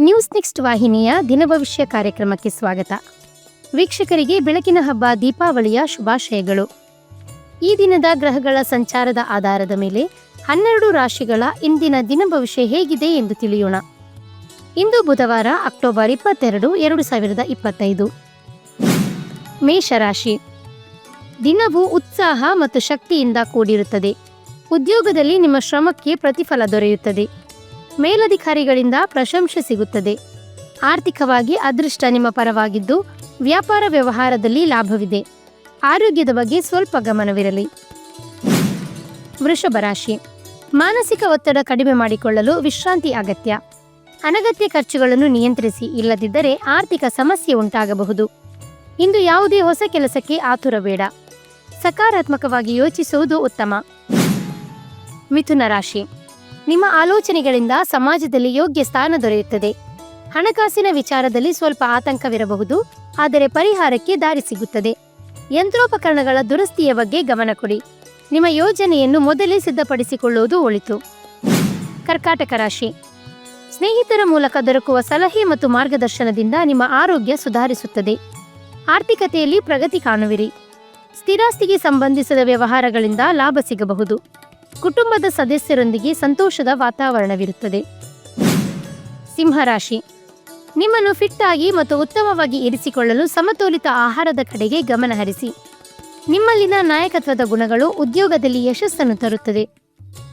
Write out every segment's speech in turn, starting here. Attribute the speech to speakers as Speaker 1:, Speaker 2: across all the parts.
Speaker 1: News next ವಾಹಿನಿಯ ದಿನಭವಿಷ್ಯ ಕಾರ್ಯಕ್ರಮಕ್ಕೆ ಸ್ವಾಗತ. ವೀಕ್ಷಕರಿಗೆ ಬೆಳಕಿನ ಹಬ್ಬ, ದೀಪಾವಳಿಯ ಶುಭಾಶಯಗಳು. ಈ ದಿನದ ಗ್ರಹಗಳ ಸಂಚಾರದ ಆಧಾರದ ಮೇಲೆ ಹನ್ನೆರಡು ರಾಶಿಗಳ ಇಂದಿನ ದಿನಭವಿಷ್ಯ ಹೇಗಿದೆ ಎಂದು ತಿಳಿಯೋಣ. ಇಂದು ಬುಧವಾರ, ಅಕ್ಟೋಬರ್ ಇಪ್ಪತ್ತೆರಡು, ಎರಡು ಸಾವಿರದ ಇಪ್ಪತ್ತೈದು. ಮೇಷರಾಶಿ. ದಿನವು ಉತ್ಸಾಹ ಮತ್ತು ಶಕ್ತಿಯಿಂದ ಕೂಡಿರುತ್ತದೆ. ಉದ್ಯೋಗದಲ್ಲಿ ನಿಮ್ಮ ಶ್ರಮಕ್ಕೆ ಪ್ರತಿಫಲ ದೊರೆಯುತ್ತದೆ. ಮೇಲಧಿಕಾರಿಗಳಿಂದ ಪ್ರಶಂಸೆ ಸಿಗುತ್ತದೆ. ಆರ್ಥಿಕವಾಗಿ ಅದೃಷ್ಟ ನಿಮ್ಮ ಪರವಾಗಿದ್ದು, ವ್ಯಾಪಾರ ವ್ಯವಹಾರದಲ್ಲಿ ಲಾಭವಿದೆ. ಆರೋಗ್ಯದ ಬಗ್ಗೆ ಸ್ವಲ್ಪ ಗಮನವಿರಲಿ. ವೃಷಭ ರಾಶಿ. ಮಾನಸಿಕ ಒತ್ತಡ ಕಡಿಮೆ ಮಾಡಿಕೊಳ್ಳಲು ವಿಶ್ರಾಂತಿ ಅಗತ್ಯ. ಅನಗತ್ಯ ಖರ್ಚುಗಳನ್ನು ನಿಯಂತ್ರಿಸಿ, ಇಲ್ಲದಿದ್ದರೆ ಆರ್ಥಿಕ ಸಮಸ್ಯೆ ಉಂಟಾಗಬಹುದು. ಇಂದು ಯಾವುದೇ ಹೊಸ ಕೆಲಸಕ್ಕೆ ಆತುರ ಬೇಡ ಸಕಾರಾತ್ಮಕವಾಗಿ ಯೋಚಿಸುವುದು ಉತ್ತಮ. ಮಿಥುನ ರಾಶಿ. ನಿಮ್ಮ ಆಲೋಚನೆಗಳಿಂದ ಸಮಾಜದಲ್ಲಿ ಯೋಗ್ಯ ಸ್ಥಾನ ದೊರೆಯುತ್ತದೆ. ಹಣಕಾಸಿನ ವಿಚಾರದಲ್ಲಿ ಸ್ವಲ್ಪ ಆತಂಕವಿರಬಹುದು, ಆದರೆ ಪರಿಹಾರಕ್ಕೆ ದಾರಿ ಸಿಗುತ್ತದೆ. ಯಂತ್ರೋಪಕರಣಗಳ ದುರಸ್ತಿಯ ಬಗ್ಗೆ ಗಮನ ಕೊಡಿ. ನಿಮ್ಮ ಯೋಜನೆಯನ್ನು ಮೊದಲೇ ಸಿದ್ಧಪಡಿಸಿಕೊಳ್ಳುವುದು ಒಳಿತು. ಕರ್ಕಾಟಕ ರಾಶಿ. ಸ್ನೇಹಿತರ ಮೂಲಕ ದೊರಕುವ ಸಲಹೆ ಮತ್ತು ಮಾರ್ಗದರ್ಶನದಿಂದ ನಿಮ್ಮ ಆರೋಗ್ಯ ಸುಧಾರಿಸುತ್ತದೆ. ಆರ್ಥಿಕತೆಯಲ್ಲಿ ಪ್ರಗತಿ ಕಾಣುವಿರಿ. ಸ್ಥಿರಾಸ್ತಿಗೆ ಸಂಬಂಧಿಸಿದ ವ್ಯವಹಾರಗಳಿಂದ ಲಾಭ ಸಿಗಬಹುದು. ಕುಟುಂಬದ ಸದಸ್ಯರೊಂದಿಗೆ ಸಂತೋಷದ ವಾತಾವರಣವಿರುತ್ತದೆ. ಸಿಂಹರಾಶಿ ನಿಮ್ಮನ್ನು ಫಿಟ್ ಆಗಿ ಮತ್ತು ಉತ್ತಮವಾಗಿ ಇರಿಸಿಕೊಳ್ಳಲು ಸಮತೋಲಿತ ಆಹಾರದ ಕಡೆಗೆ ಗಮನಹರಿಸಿ ನಿಮ್ಮಲ್ಲಿನ ನಾಯಕತ್ವದ ಗುಣಗಳು ಉದ್ಯೋಗದಲ್ಲಿ ಯಶಸ್ಸನ್ನು ತರುತ್ತದೆ.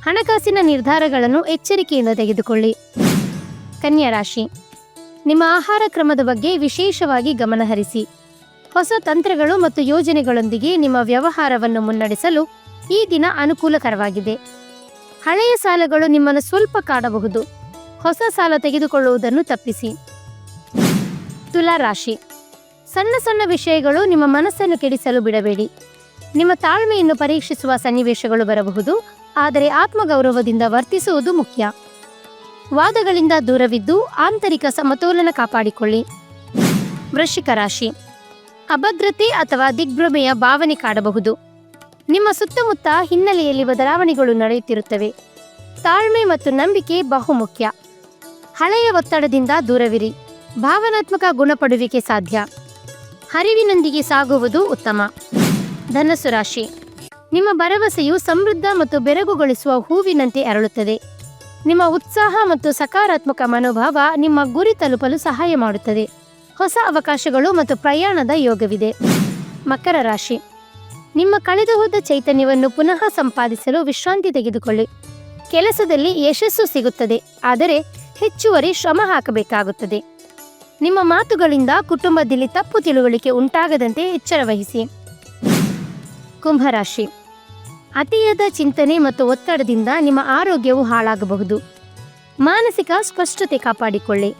Speaker 1: ಹಣಕಾಸಿನ ನಿರ್ಧಾರಗಳನ್ನು ಎಚ್ಚರಿಕೆಯಿಂದ ತೆಗೆದುಕೊಳ್ಳಿ. ಕನ್ಯಾ ರಾಶಿ. ನಿಮ್ಮ ಆಹಾರ ಕ್ರಮದ ಬಗ್ಗೆ ವಿಶೇಷವಾಗಿ ಗಮನಹರಿಸಿ ಹೊಸ ತಂತ್ರಗಳು ಮತ್ತು ಯೋಜನೆಗಳೊಂದಿಗೆ ನಿಮ್ಮ ವ್ಯವಹಾರವನ್ನು ಮುನ್ನಡೆಸಲು ಈ ದಿನ ಅನುಕೂಲಕರವಾಗಿದೆ. ಹಳೆಯ ಸಾಲಗಳು ನಿಮ್ಮನ್ನು ಸ್ವಲ್ಪ ಕಾಡಬಹುದು. ಹೊಸ ಸಾಲ ತೆಗೆದುಕೊಳ್ಳುವುದನ್ನು ತಪ್ಪಿಸಿ. ತುಲಾ ರಾಶಿ. ಸಣ್ಣ ಸಣ್ಣ ವಿಷಯಗಳು ನಿಮ್ಮ ಮನಸ್ಸನ್ನು ಕೆಡಿಸಲು ಬಿಡಬೇಡಿ. ನಿಮ್ಮ ತಾಳ್ಮೆಯನ್ನು ಪರೀಕ್ಷಿಸುವ ಸನ್ನಿವೇಶಗಳು ಬರಬಹುದು. ಆದರೆ ಆತ್ಮಗೌರವದಿಂದ ವರ್ತಿಸುವುದು ಮುಖ್ಯ. ವಾದಗಳಿಂದ ದೂರವಿದ್ದು ಆಂತರಿಕ ಸಮತೋಲನ ಕಾಪಾಡಿಕೊಳ್ಳಿ. ವೃಶ್ಚಿಕ ರಾಶಿ. ಅಭದ್ರತೆ ಅಥವಾ ದಿಗ್ಭ್ರಮೆಯ ಭಾವನೆ ಕಾಡಬಹುದು. ನಿಮ್ಮ ಸುತ್ತಮುತ್ತ ಹಿನ್ನೆಲೆಯಲ್ಲಿ ಬದಲಾವಣೆಗಳು ನಡೆಯುತ್ತಿರುತ್ತವೆ. ತಾಳ್ಮೆ ಮತ್ತು ನಂಬಿಕೆ ಬಹುಮುಖ್ಯ. ಹಳೆಯ ಒತ್ತಡದಿಂದ ದೂರವಿರಿ. ಭಾವನಾತ್ಮಕ ಗುಣಪಡುವಿಕೆ ಸಾಧ್ಯ. ಹರಿವಿನೊಂದಿಗೆ ಸಾಗುವುದು ಉತ್ತಮ. ಧನಸ್ಸು ರಾಶಿ. ನಿಮ್ಮ ಭರವಸೆಯು ಸಮೃದ್ಧ ಮತ್ತು ಬೆರಗುಗೊಳಿಸುವ ಹೂವಿನಂತೆ ಅರಳುತ್ತದೆ. ನಿಮ್ಮ ಉತ್ಸಾಹ ಮತ್ತು ಸಕಾರಾತ್ಮಕ ಮನೋಭಾವ ನಿಮ್ಮ ಗುರಿ ತಲುಪಲು ಸಹಾಯ ಮಾಡುತ್ತದೆ. ಹೊಸ ಅವಕಾಶಗಳು ಮತ್ತು ಪ್ರಯಾಣದ ಯೋಗವಿದೆ. ಮಕರ ರಾಶಿ. ನಿಮ್ಮ ಕಳೆದುಹೋದ ಚೈತನ್ಯವನ್ನು ಪುನಃ ಸಂಪಾದಿಸಲು ವಿಶ್ರಾಂತಿ ತೆಗೆದುಕೊಳ್ಳಿ. ಕೆಲಸದಲ್ಲಿ ಯಶಸ್ಸು ಸಿಗುತ್ತದೆ, ಆದರೆ ಹೆಚ್ಚುವರಿ ಶ್ರಮ ಹಾಕಬೇಕಾಗುತ್ತದೆ. ನಿಮ್ಮ ಮಾತುಗಳಿಂದ ಕುಟುಂಬದಲ್ಲಿ ತಪ್ಪು ತಿಳುವಳಿಕೆ ಉಂಟಾಗದಂತೆ ಎಚ್ಚರವಹಿಸಿ ಕುಂಭರಾಶಿ. ಅತಿಯಾದ ಚಿಂತನೆ ಮತ್ತು ಒತ್ತಡದಿಂದ ನಿಮ್ಮ ಆರೋಗ್ಯವು ಹಾಳಾಗಬಹುದು. ಮಾನಸಿಕ ಸ್ಪಷ್ಟತೆ ಕಾಪಾಡಿಕೊಳ್ಳಿ.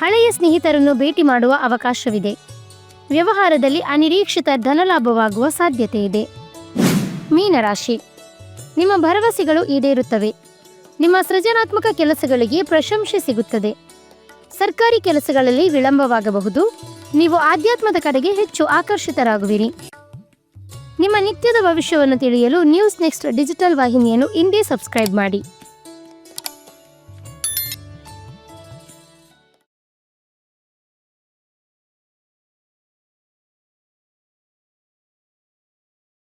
Speaker 1: ಹಳೆಯ ಸ್ನೇಹಿತರನ್ನು ಭೇಟಿ ಮಾಡುವ ಅವಕಾಶವಿದೆ. ವ್ಯವಹಾರದಲ್ಲಿ ಅನಿರೀಕ್ಷಿತ ಧನಲಾಭವಾಗುವ ಸಾಧ್ಯತೆ ಇದೆ ಮೀನರಾಶಿ. ನಿಮ್ಮ ಭರವಸೆಗಳು ಈಡೇರುತ್ತವೆ. ನಿಮ್ಮ ಸೃಜನಾತ್ಮಕ ಕೆಲಸಗಳಿಗೆ ಪ್ರಶಂಸೆ ಸಿಗುತ್ತದೆ. ಸರ್ಕಾರಿ ಕೆಲಸಗಳಲ್ಲಿ ವಿಳಂಬವಾಗಬಹುದು. ನೀವು ಆಧ್ಯಾತ್ಮದ ಕಡೆಗೆ ಹೆಚ್ಚು ಆಕರ್ಷಿತರಾಗುವಿರಿ. ನಿಮ್ಮ ನಿತ್ಯದ ಭವಿಷ್ಯವನ್ನು ತಿಳಿಯಲು ನ್ಯೂಸ್ ನೆಕ್ಸ್ಟ್ ಡಿಜಿಟಲ್ ವಾಹಿನಿಯನ್ನು ಇಂದೇ ಸಬ್ಸ್ಕ್ರೈಬ್ ಮಾಡಿ.